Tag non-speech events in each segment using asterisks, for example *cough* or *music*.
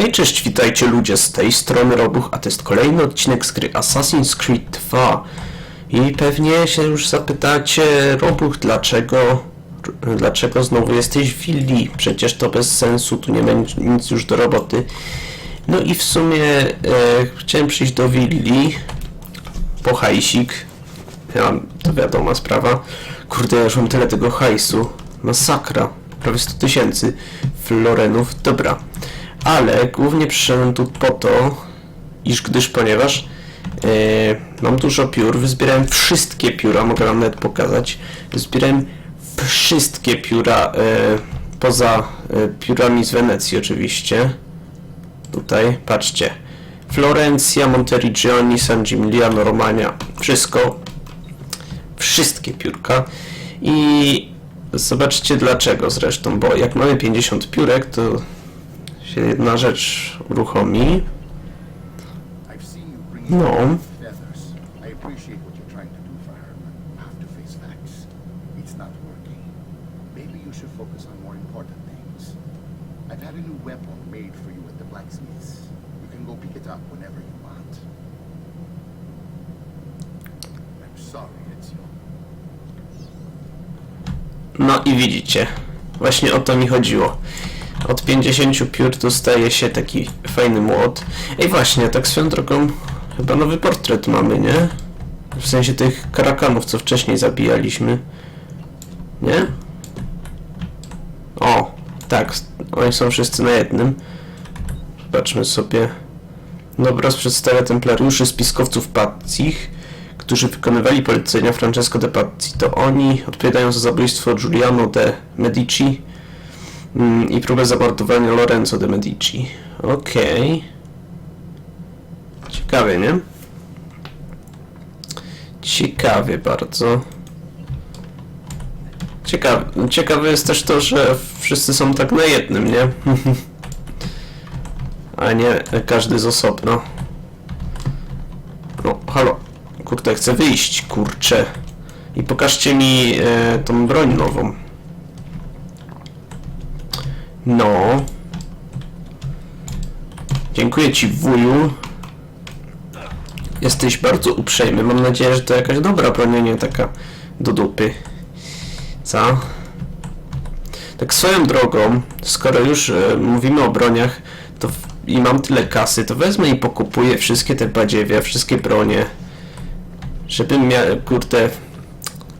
Hej, cześć, witajcie ludzie z tej strony Robuch, a to jest kolejny odcinek z gry Assassin's Creed 2. I pewnie się już zapytacie, Robuch, dlaczego, dlaczego znowu jesteś w willi? Przecież to bez sensu, tu nie nic- nic już do roboty. No i w sumie e, chciałem przyjść do willi po hajsik. Ja, to wiadoma sprawa. Kurde, ja już mam tyle tego hajsu. Masakra. Prawie 100 tysięcy florenów. Dobra. Ale głównie przyszedłem tu po to, iż gdyż ponieważ e, mam dużo piór, wyzbierałem wszystkie pióra, mogę wam nawet pokazać. Wyzbierałem wszystkie pióra, e, poza e, piórami z Wenecji oczywiście. Tutaj, patrzcie. Florencja, Monteriggioni, San Gimignano, Romania. Wszystko. Wszystkie piórka. I zobaczcie dlaczego zresztą, bo jak mamy 50 piórek, to się jedna rzecz uruchomi. No. No i widzicie, właśnie o to mi chodziło. Od 50 piór dostaje się taki fajny młot. Ej właśnie, tak swoją drogą, chyba nowy portret mamy, nie? W sensie tych karakanów, co wcześniej zabijaliśmy. Nie? O, tak, oni są wszyscy na jednym. Zobaczmy sobie. Obraz przedstawia templariuszy spiskowców Pazzich, którzy wykonywali polecenia Francesco de Pazzi. To oni odpowiadają za zabójstwo Giuliano de Medici mm, i próbę zamordowania Lorenzo de Medici. Okej. Ciekawie, nie? Ciekawie bardzo. Ciekawe, ciekawe jest też to, że wszyscy są tak na jednym, nie? *laughs* A nie każdy z osobna. No, halo. Kurde, chcę wyjść, kurczę. I pokażcie mi e, tą broń nową. No. Dziękuję ci, wuju. Jesteś bardzo uprzejmy. Mam nadzieję, że to jakaś dobra broń, nie taka do dupy. Co? Tak swoją drogą, skoro już e, mówimy o broniach, to w, i mam tyle kasy, to wezmę i pokupuję wszystkie te badziewia, wszystkie bronie. Żebym miał, kurde,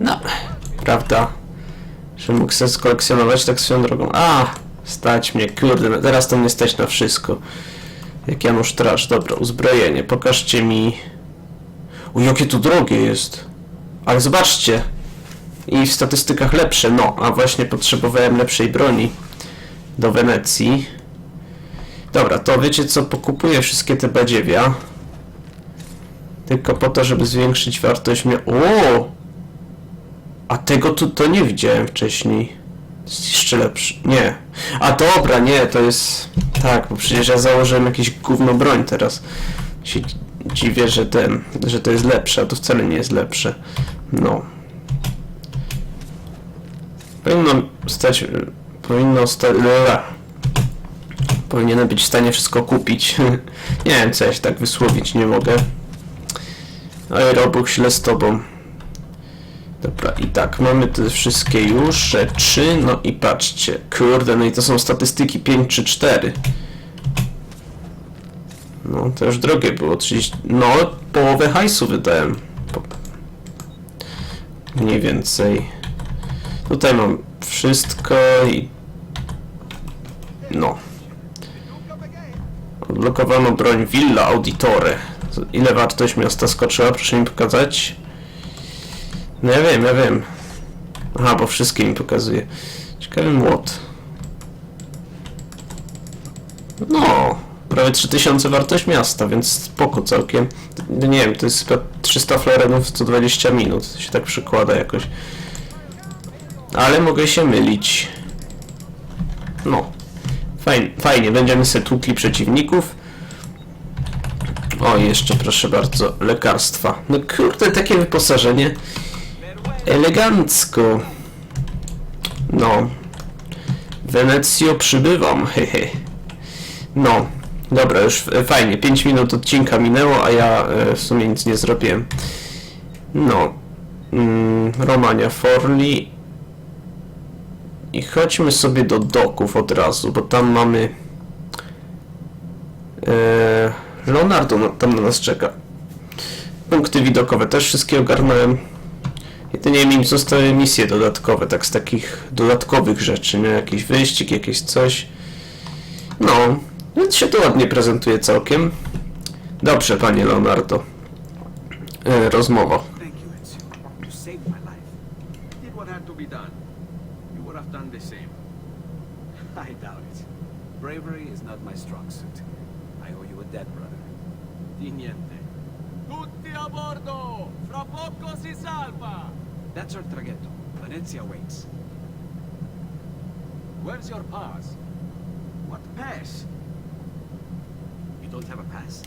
no, prawda, że mógł sobie skolekcjonować tak swoją drogą. A, stać mnie, kurde, no teraz to mnie stać na wszystko. Jak Janusz Trasz, dobra, uzbrojenie, pokażcie mi... U, jakie tu drogie jest. Ale zobaczcie, i w statystykach lepsze, no, a właśnie potrzebowałem lepszej broni do Wenecji. Dobra, to wiecie co, pokupuję wszystkie te badziewia. Tylko po to, żeby zwiększyć wartość mia... O! A tego tu to nie widziałem wcześniej. Jeszcze lepszy. Nie. A dobra, nie, to jest... Tak, bo przecież ja założyłem jakieś gówno broń teraz. Się dziwię, że ten, że to jest lepsze, a to wcale nie jest lepsze. No. Powinno stać... Powinno stać... Powinienem być w stanie wszystko kupić. *laughs* nie wiem, co ja się tak wysłowić nie mogę. Oj, Robuch, źle z tobą. Dobra, i tak, mamy te wszystkie już rzeczy, no i patrzcie, kurde, no i to są statystyki 5 czy 4. No, to już drogie było, 30, no, połowę hajsu wydałem. Mniej więcej. Tutaj mam wszystko i... No. Odblokowano broń Villa Auditore. Ile wartość miasta skoczyła? Proszę mi pokazać. No ja wiem, ja wiem. Aha, bo wszystkie mi pokazuje. Ciekawy młot. No, prawie 3000 wartość miasta, więc spoko całkiem. No Nie wiem, to jest chyba 300 florenów co 20 minut. Się tak przykłada jakoś. Ale mogę się mylić. No. Fajnie, fajnie. będziemy sobie tłukli przeciwników. O, jeszcze proszę bardzo, lekarstwa. No kurde, takie wyposażenie. Elegancko. No. Wenecjo przybywam, hehe. No. Dobra, już e, fajnie. 5 minut odcinka minęło, a ja e, w sumie nic nie zrobiłem. No. Mm, Romania Forli. I chodźmy sobie do doków od razu, bo tam mamy. E, Leonardo na- tam na nas czeka. Punkty widokowe też wszystkie ogarnąłem. Jedynie mi zostały misje dodatkowe, tak z takich dodatkowych rzeczy, nie? Jakiś wyścig, jakieś coś. No, więc się to ładnie prezentuje całkiem. Dobrze, panie Leonardo. E, rozmowa. *laughs* I doubt it. Bravery is not my strong suit. I owe you a debt, brother. Di niente. A bordo! Fra poco si salva! That's our traghetto. Venezia waits. Where's your pass? What pass? You don't have a pass?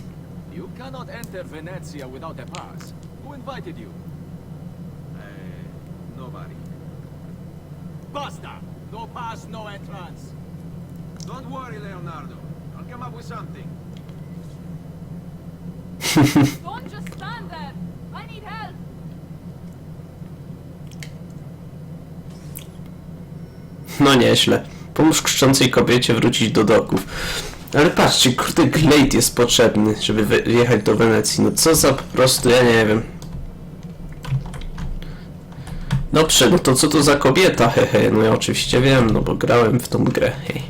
You cannot enter Venezia without a pass. Who invited you? Uh, nobody. Basta! No pass, no entrance! Don't worry, Leonardo. I'll come up with something. *laughs* No nieźle. Pomóż krzyczącej kobiecie wrócić do doków. Ale patrzcie, kurde, Glade jest potrzebny, żeby wy- wjechać do Wenecji. No co za po prostu, ja nie wiem. Dobrze, no to co to za kobieta, hehe. No ja oczywiście wiem, no bo grałem w tą grę, hej.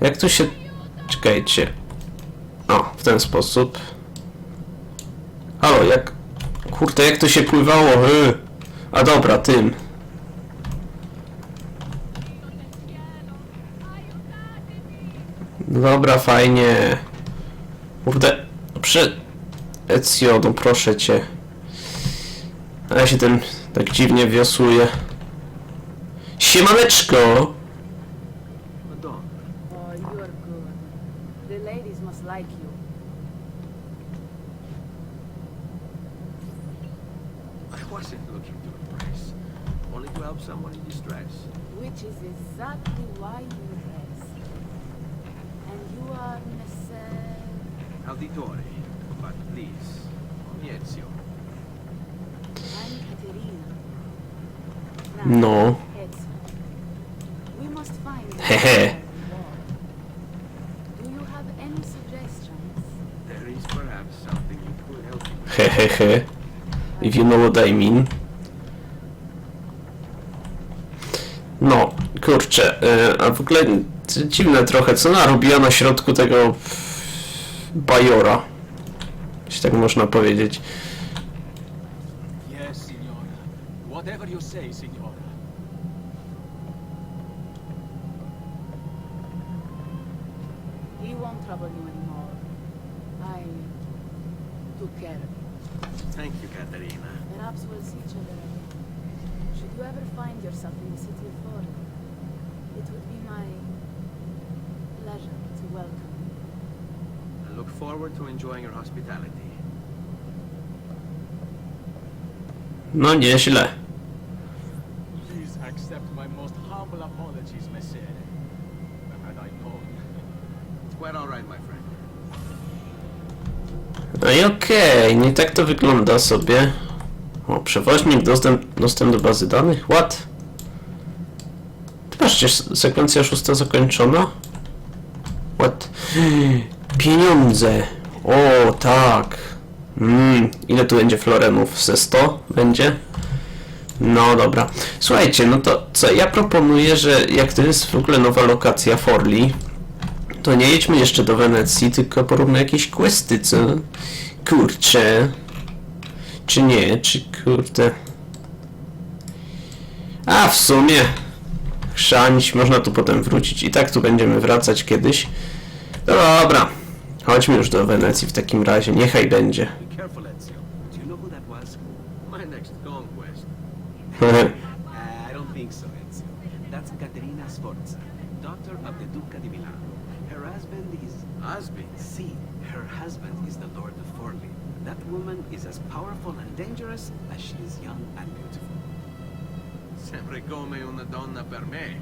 Jak tu się... Czekajcie. O, w ten sposób. Halo, jak... Kurde, jak to się pływało? Yy. A dobra, tym. Dobra, fajnie. Kurde, przy... Ezio, no proszę cię. A ja się ten tak dziwnie wiosłuje. Siemaneczko! Ladies must like you. I wasn't looking to impress. Only to help someone in distress. Which is exactly why you rest. And you are Messer... Auditore. But please. Call me Ezio. I'm Caterina. Now, No. Ezio. We must find... *laughs* Hehe. Hehehe. If you know what I mean. No, kurczę, y, a w ogóle dziwne trochę, co ona robiła na środku tego bajora, jeśli tak można powiedzieć. Won't trouble you anymore. I took care of. Thank you, Caterina. Perhaps we'll see each other again. Should you ever find yourself in the city of Florida, it would be my pleasure to welcome you. I look forward to enjoying your hospitality. No nieźle. Please accept my most humble apologies, Messere. Had I known. Quite all right, my friend. No i okej, nie tak to wygląda sobie. O, przewoźnik, dostęp, dostęp do bazy danych, what? Patrzcie, sekwencja szósta zakończona. What? *gasps* Pieniądze! O, tak. Mm, ile tu będzie florenów? Ze 100 będzie? No dobra. Słuchajcie, no to co? Ja proponuję, że jak to jest w ogóle nowa lokacja Forli, to nie jedźmy jeszcze do Wenecji, tylko poróbmy jakieś questy, co? Kurczę. Czy nie? Czy kurde... A, w sumie... Chrzanić, można tu potem wrócić. I tak tu będziemy wracać kiedyś. No dobra. Chodźmy już do Wenecji w takim razie. Niechaj będzie. *laughs* Uh, I don't think so, Ezio. That's Caterina Sforza, daughter of the Duca di Milano. Her husband is... Husband. See, her husband is the Lord of Forli. That woman is as powerful and dangerous as she is young and beautiful. Sempre come una donna per me.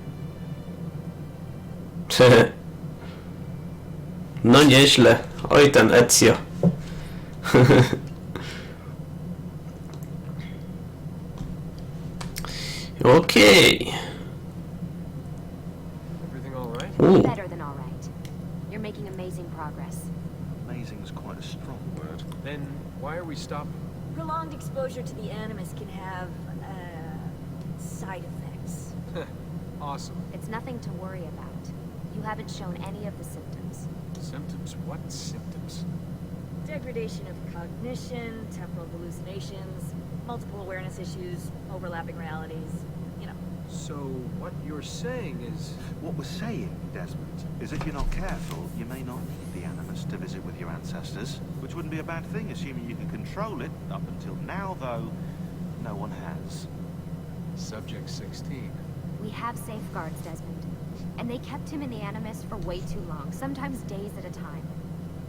*laughs* No nieźle. Oj, ten Ezio. *laughs* Okej. Everything why are we stopping? Prolonged exposure to the Animus can have, uh, side effects. *laughs* Awesome. It's nothing to worry about. You haven't shown any of the symptoms. Symptoms? What symptoms? Degradation of cognition, temporal hallucinations, multiple awareness issues, overlapping realities, you know. So what you're saying is... What we're saying, Desmond, is if you're not careful, you may not need to visit with your ancestors, which wouldn't be a bad thing, assuming you can control it. Up until now, though, no one has. Subject 16. We have safeguards, Desmond. And they kept him in the Animus for way too long, sometimes days at a time.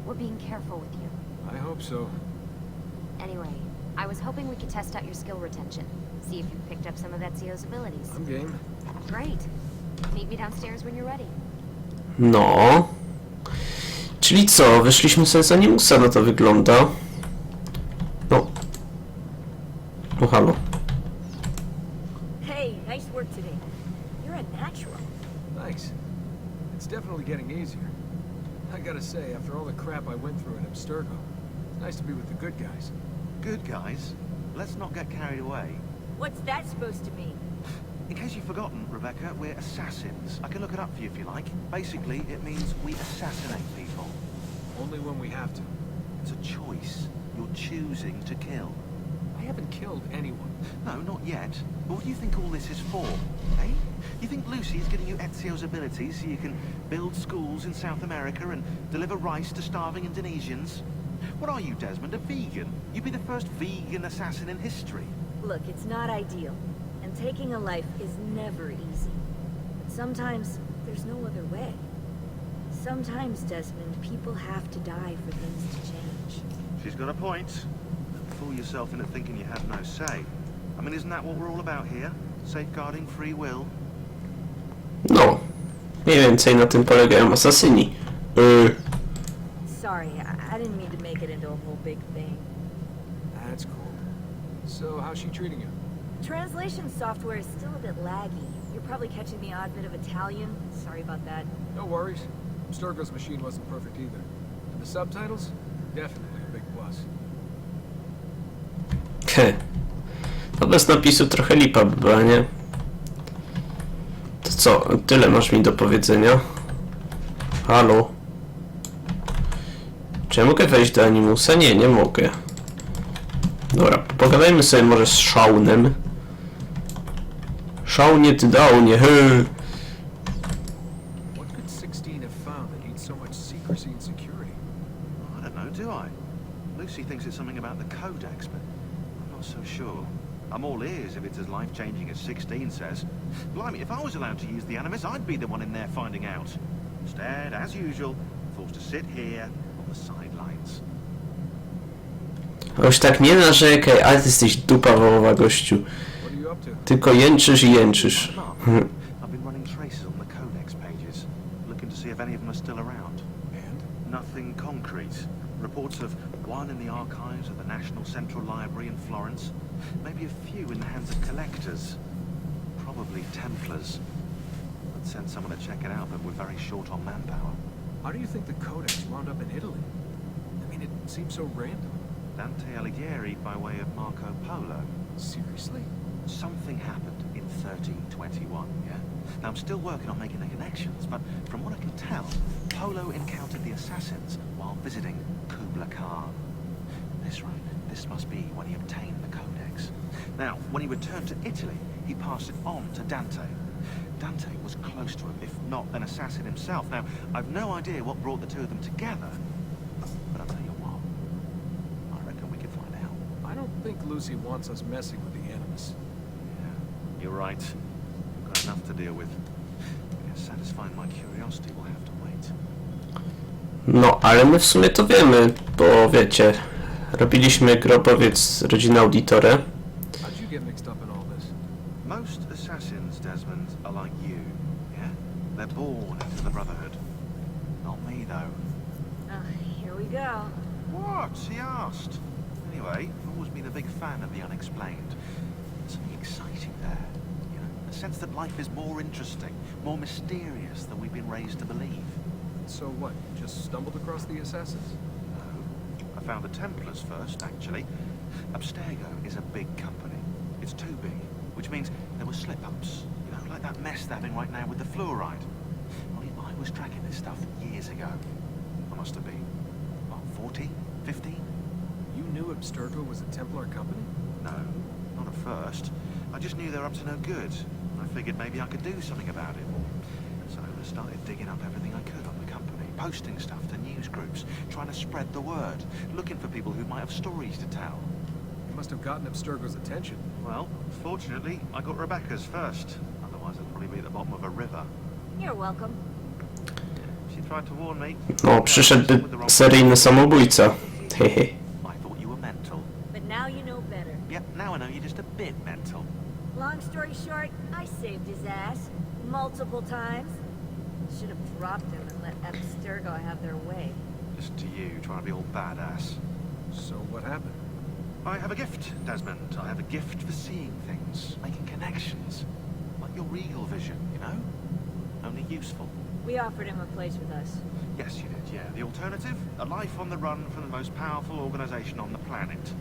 We're being careful with you. I hope so. Anyway, I was hoping we could test out your skill retention. See if you've picked up some of Ezio's abilities. I'm game. Great. Meet me downstairs when you're ready. no. Czyli co? Wyszliśmy sobie z Animusa, no to wygląda. No. No halo. Hey, nice work today. You're a natural. Thanks. It's definitely getting easier. I gotta say, after all the crap I went through in Abstergo, it's nice to be with the good guys. Good guys, let's not get carried away. What's that supposed to mean? In case you've forgotten, Rebecca, we're assassins. I can look it up for you if you like. Basically, it means we assassinate people. Only when we have to. It's a choice. You're choosing to kill. I haven't killed anyone. No, not yet. But what do you think all this is for? Eh? You think Lucy is giving you Ezio's abilities so you can build schools in South America and deliver rice to starving Indonesians? What are you, Desmond, a vegan? You'd be the first vegan assassin in history. Look, it's not ideal, and taking a life is never easy. But sometimes there's no other way. Sometimes, Desmond, people have to die for things to change. She's got a point. Don't fool yourself into thinking you have no say. I mean, isn't that what we're all about here? Safeguarding free will? No. Mniej więcej na tym polegają asasyni. Yy. Sorry, I, I didn't mean to make it into a whole big thing. That's cool. So, how's she treating you? Translation software is still a bit laggy. You're probably catching the odd bit of Italian. Sorry about that. No worries. Abstergo's machine wasn't perfect either. And the subtitles? Definitely a big plus. No bez napisu trochę lipa by była, nie? To co? Tyle masz mi do powiedzenia? Halo? Czy ja mogę wejść do Animusa? Nie, nie mogę. Dobra, pogadajmy sobie może z Shaunem. Shaunie, ty downie, hy. Sit here on the sidelines. Już tak nie narzekaj, ale ty jesteś dupa wołowa, gościu. What are you up to? Tylko jęczysz i jęczysz. Mark, I've been running traces on the Codex pages, looking to see if any of them are still around. And? Nothing concrete. Reports of one in the archives of the National Central Library in Florence. Maybe a few in the hands of collectors. Probably Templars. I'd send someone to check it out, but we're very short on manpower. How do you think the Codex wound up in Italy? I mean, it seems so random. Dante Alighieri by way of Marco Polo. Seriously? Something happened in 1321, yeah? Now, I'm still working on making the connections, but from what I can tell, Polo encountered the assassins while visiting Kubla Khan. This right, this must be when he obtained the Codex. Now, when he returned to Italy, he passed it on to Dante. Dante was close to him, if not an assassin himself. Now, I've no idea what brought the two of them together, but I'll tell you what, I reckon we could find out. I don't think Lucy wants us messing with the Animus. Yeah, you're right. We've got enough to deal with. I guess satisfying my curiosity will have to wait. No, ale my w sumie to wiemy, bo wiecie, robiliśmy grobowiec rodziny Auditore. How'd you get mixed up in all this? Most assassins, Desmond, are like you, yeah? They're born into the Brotherhood. Not me, though. Uh, here we go. What? He asked. Anyway, I've always been a big fan of the unexplained. There's something exciting there. You know, a sense that life is more interesting, more mysterious than we've been raised to believe. So what? You just stumbled across the assassins? No. I found the Templars first, actually. Abstergo is a big company. It's too big, which means there were slip-ups. You know, like that mess they're having right now with the fluoride. Only I was tracking this stuff years ago. I must have been, what, 14, 15? You knew Abstergo was a Templar company? No, not at first. I just knew they were up to no good. I figured maybe I could do something about it. So I started digging up everything I could on the company, posting stuff to news groups, trying to spread the word, looking for people who might have stories to tell. You must have gotten Abstergo's attention. Well, fortunately, I got Rebecca's first. Otherwise, I'd probably be at the bottom of a river. You're welcome. She tried to warn me. O, przyszedłby seryjny samobójca. Hehe. I thought you were mental. But now you know better. Yep, now I know you're just a bit mental. Long story short, I saved his ass. Multiple times. Should have dropped him and let Abstergo have their way. Listen to you, trying to be all badass. So what happened? I have a gift, Desmond. I have a gift for seeing things, making connections. Like your regal vision, you know? Only useful. We offered him a place with us. Yes, you did, yeah. The alternative? A life on the run from the most powerful organization on the planet.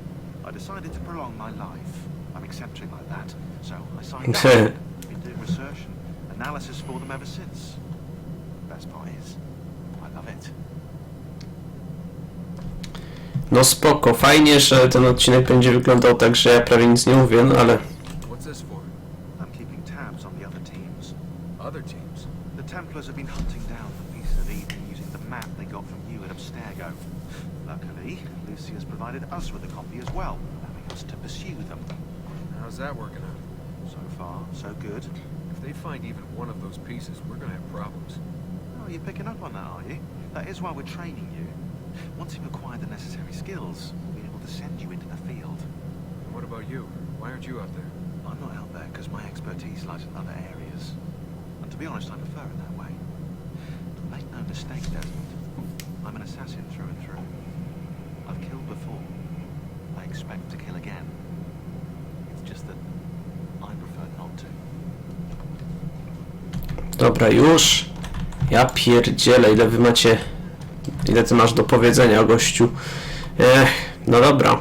I decided to prolong my life. I'm eccentric like that, so I signed up. Been doing research and analysis for them ever since. Best part is, I love it. No spoko, fajnie, że ten odcinek będzie wyglądał tak, że ja prawie nic nie mówię, no ale us with a copy as well, allowing us to pursue them. How's that working out? So far, so good. If they find even one of those pieces, we're gonna have problems. Oh, you're picking up on that, are you? That is why we're training you. Once you've acquired the necessary skills, we'll be able to send you into the field. And what about you? Why aren't you out there? I'm not out there because my expertise lies in other areas. And to be honest, I prefer it that way. Make no mistake, Desmond. I'm an assassin through and through. I've killed before. Expect to kill again. It's just that I prefer not to. dobra, już. Ja pierdzielę, ile wy macie... Ile ty masz do powiedzenia, gościu. Ech, no dobra.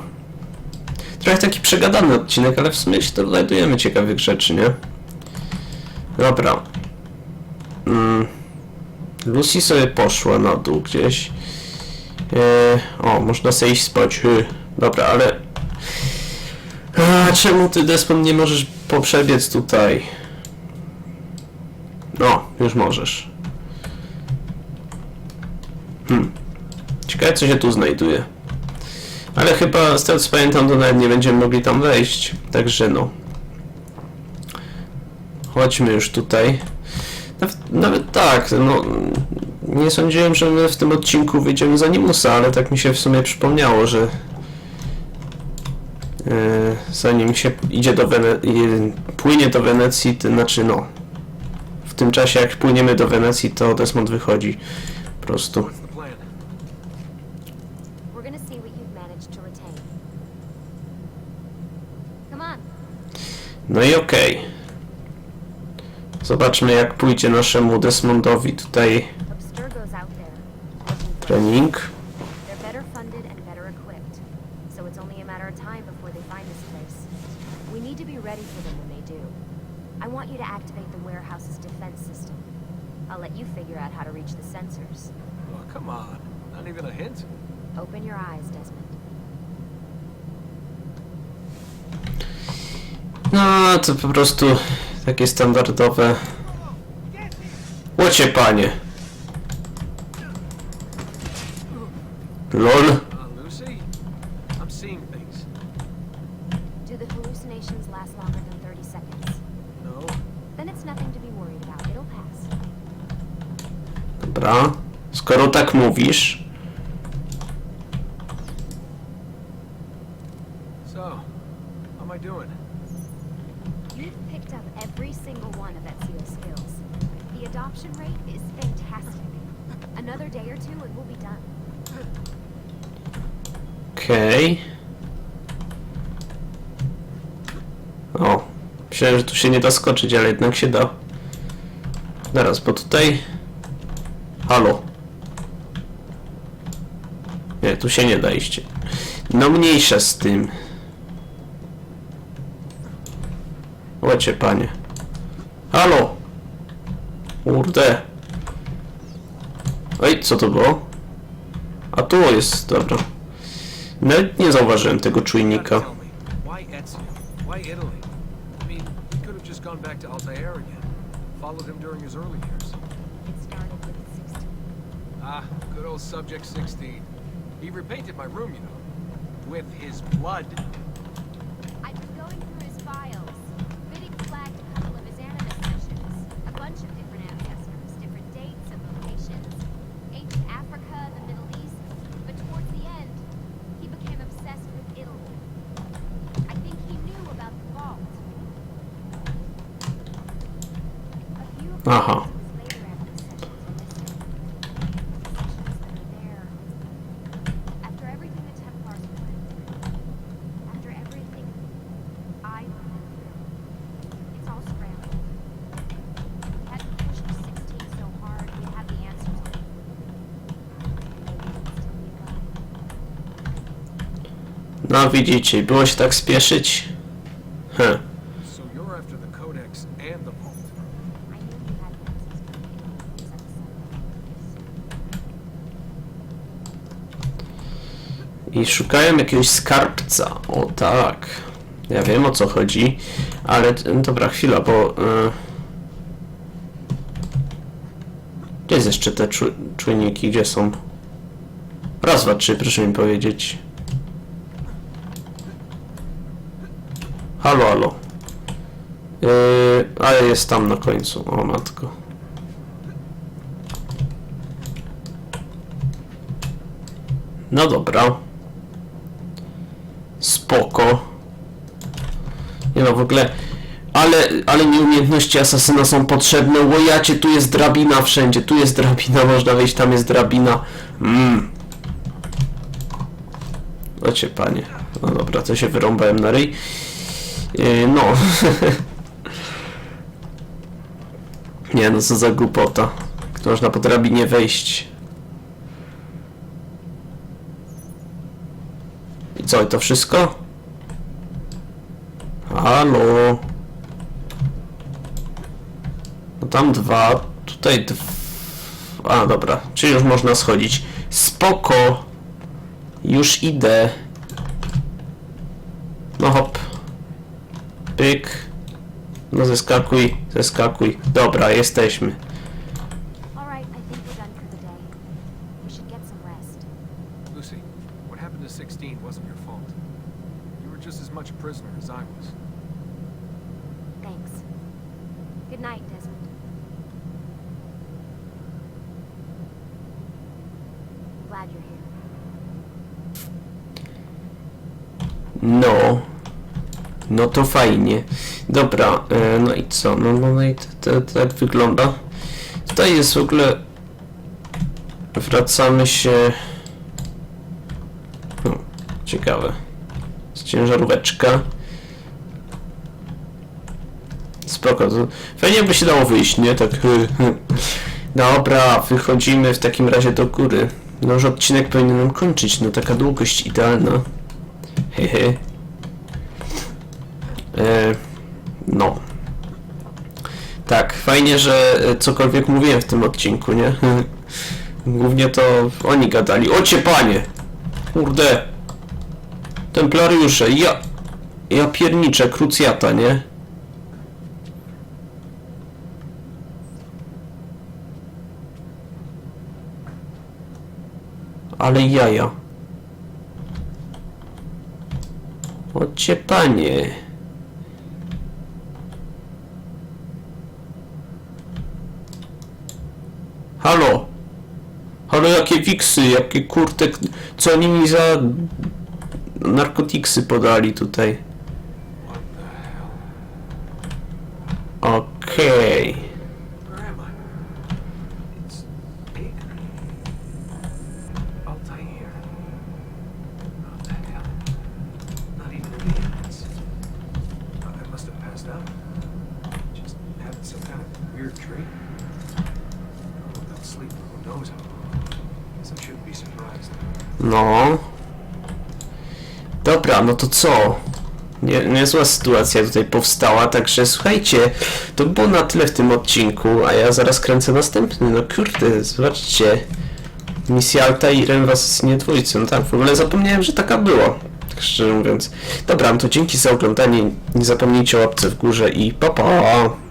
Trochę taki przegadany odcinek, ale w sumie się dowiadujemy ciekawych rzeczy, nie? Dobra. Mm. Lucy sobie poszła na dół gdzieś. E, o, można sobie iść spać. Hy. Dobra, ale... A, czemu ty, Despon, nie możesz poprzebiec tutaj? No, już możesz. Hmm. Ciekawe, co się tu znajduje. Ale chyba, z tego co pamiętam, to nawet nie będziemy mogli tam wejść. Także no. Chodźmy już tutaj. Nawet, nawet tak, no... Nie sądziłem, że my w tym odcinku wyjdziemy za Nimusa, ale tak mi się w sumie przypomniało, że... Yy, zanim się idzie do Wenecji, płynie do Wenecji, to znaczy no, w tym czasie jak płyniemy do Wenecji, to Desmond wychodzi po prostu. No i okej. Zobaczmy jak pójdzie naszemu Desmondowi tutaj trening. They're better funded and better equipped, so it's only a matter of time before they find this place. We need to be ready for them when they do. I want you to activate the warehouse's defense system. I'll let you figure out how to reach the sensors. Oh, come on. Not even a hint? Open your eyes, Desmond. No to po prostu takie standardowe. Łocie panie. LOL. Uh, Lucy? I'm seeing things. Do the hallucinations last longer than 30 seconds? No? Then it's nothing to be worried about. It'll pass. Dobra. Skoro tak mówisz. So, how am I doing? You've picked up every single one of Ezio's skills. The adoption rate is fantastic. Another day or two and we'll be done. Okej. O, myślałem, że tu się nie da skoczyć, ale jednak się da. Zaraz, bo tutaj... Halo. Nie, tu się nie da iść. No mniejsza z tym. Łocie, panie. Halo! Kurde. Oj, co to było? A tu jest, dobra. Nawet nie zauważyłem tego czujnika. gotta tell me, why Ezio? Why Italy? I mean, he could have just gone back to Altair again. Followed him during his early years. It started with 16. Ah, good old Subject 16. He repainted my room, you know. With his blood. No widzicie, było się tak spieszyć? Hm. So you're after the Codex and the vault. I szukają jakiegoś skarbca. O tak. Ja wiem o co chodzi, ale e, dobra, chwila, bo. y, Gdzie jest jeszcze te czu czujniki? Gdzie są? Raz, dwa, trzy, proszę mi powiedzieć. Halo, halo. Yy, ale jest tam na końcu. O matko. No dobra. Spoko. Nie no, w ogóle... Ale, ale nieumiejętności asasyna są potrzebne. Łojacie, tu jest drabina wszędzie. Tu jest drabina, *laughs* można wejść, tam jest drabina. Mmm. Ocie panie. No dobra, to się wyrąbałem na ryj. Yy, no. *laughs* Nie no, co za głupota. Można po drabinie wejść. I co, to wszystko? Halo? No tam dwa, tutaj dwa. A, dobra, czyli już można schodzić. Spoko! Już idę. No hop. Pyk. No zeskakuj, zeskakuj. Dobra, jesteśmy. All right, I think we're done for the day. We should get some rest. Lucy, what happened to 16 wasn't your fault. You were just as much a prisoner as I was. Thanks. Good night, Desmond. I'm glad you're here. No. No to fajnie. Dobra, e, no i co? No, no, no i tak wygląda. Tutaj jest w ogóle... Wracamy się... Ciekawe. Jest ciężaróweczka. Spoko, fajnie by się dało wyjść, nie? Tak... *laughs* Dobra, wychodzimy w takim razie do góry. No już odcinek powinien nam kończyć, no taka długość idealna. Hehe. E, no. Tak, fajnie, że e, cokolwiek mówiłem w tym odcinku, nie? *laughs* Głównie to oni gadali. Ocie panie! Kurde! Templariusze, ja... Ja pierniczę, krucjata, nie? Ale jaja. Ocie panie. Halo. Halo, jakie wiksy, jakie kurde, co oni mi za narkotiksy podali tutaj. Okej. Where am I? passed out. Just having some kind of weird dream. Oh, without sleep for who knows how long. Guess I shouldn't be surprised. No. Dobra, no to co? Nie, niezła sytuacja tutaj powstała, także słuchajcie, to było na tyle w tym odcinku, a ja zaraz kręcę następny. No kurde, zobaczcie. Misja Altairem was nie dwójcy, no tak, w ogóle zapomniałem, że taka była. Tak szczerze mówiąc. Dobra, no to dzięki za oglądanie, nie zapomnijcie o łapce w górze i pa pa!